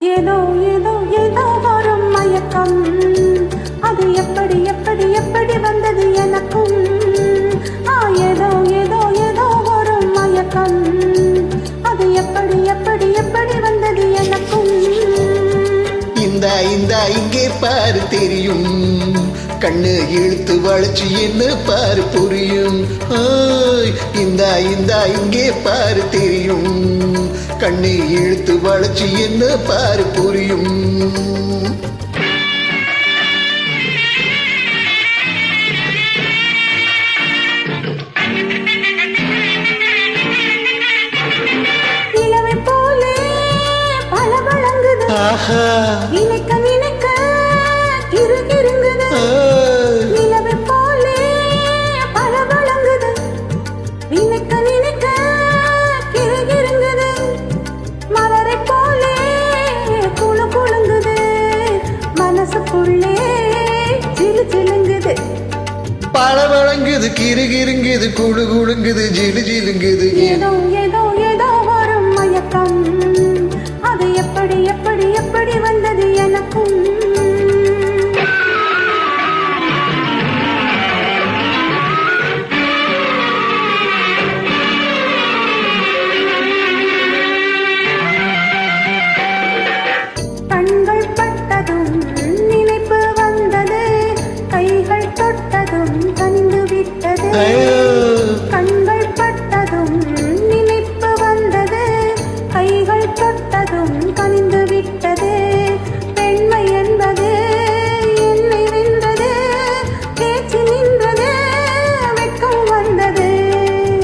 ஏதோ ஏதோ ஏதோ வரும் மயக்கம். அது எப்படி எப்படி எப்படி வந்தது எனக்கும்? ஆ ஏதோ ஏதோ ஏதோ வரும் மயக்கம். அது எப்படி எப்படி எப்படி வந்தது எனக்கும்? இந்த இந்த இங்கே பாரு தெரியும். கண்ணு இழுத்து வளைச்சு என்ன பாரு புரியும். இந்த இந்த இங்கே பாரு தெரியும். கண்ணு இழுத்து வளைச்சு என்ன பாரு புரியும்? ஆஹா. மனசுக்குள்ளே சிலு சிலுங்குது. பல வழங்குது கிரு கிருங்குது குடு குடுங்குது ஜிலு ஜிலுங்குது. ஏதோ ஏதோ கண்கள் பட்டதும் நினைப்பு வந்தது. கைகள் தொட்டதும் கனிந்து விட்டது. பெண்மை என்பது என்னை வென்றது. பேச்சு நின்றது வெட்கம் வந்தது.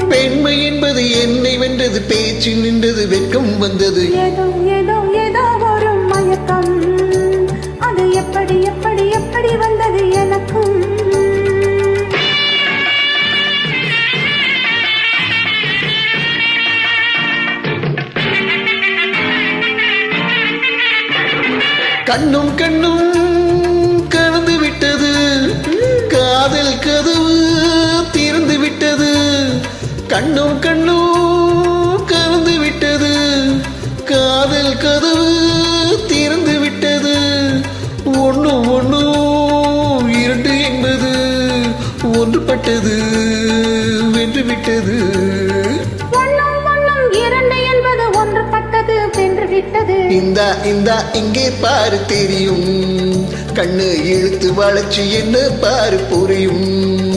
பெண்மை என்பது என்னை வென்றது. பேச்சு நின்றது வெட்கம் வந்தது. ஏதோ கண்ணும் கண்ணும் கலந்து விட்டது. காதல் கதவு திறந்து விட்டது. கண்ணும் கண்ணும் கலந்து விட்டது. காதல் கதவு திறந்து விட்டது. ஒன்று ஒன்று இரண்டு என்பது ஒன்றுபட்டது. இந்த இந்த இங்கே பாரு தெரியும். கண்ணு இழுத்து வளர்ச்சி என்ன பாரு புரியும்.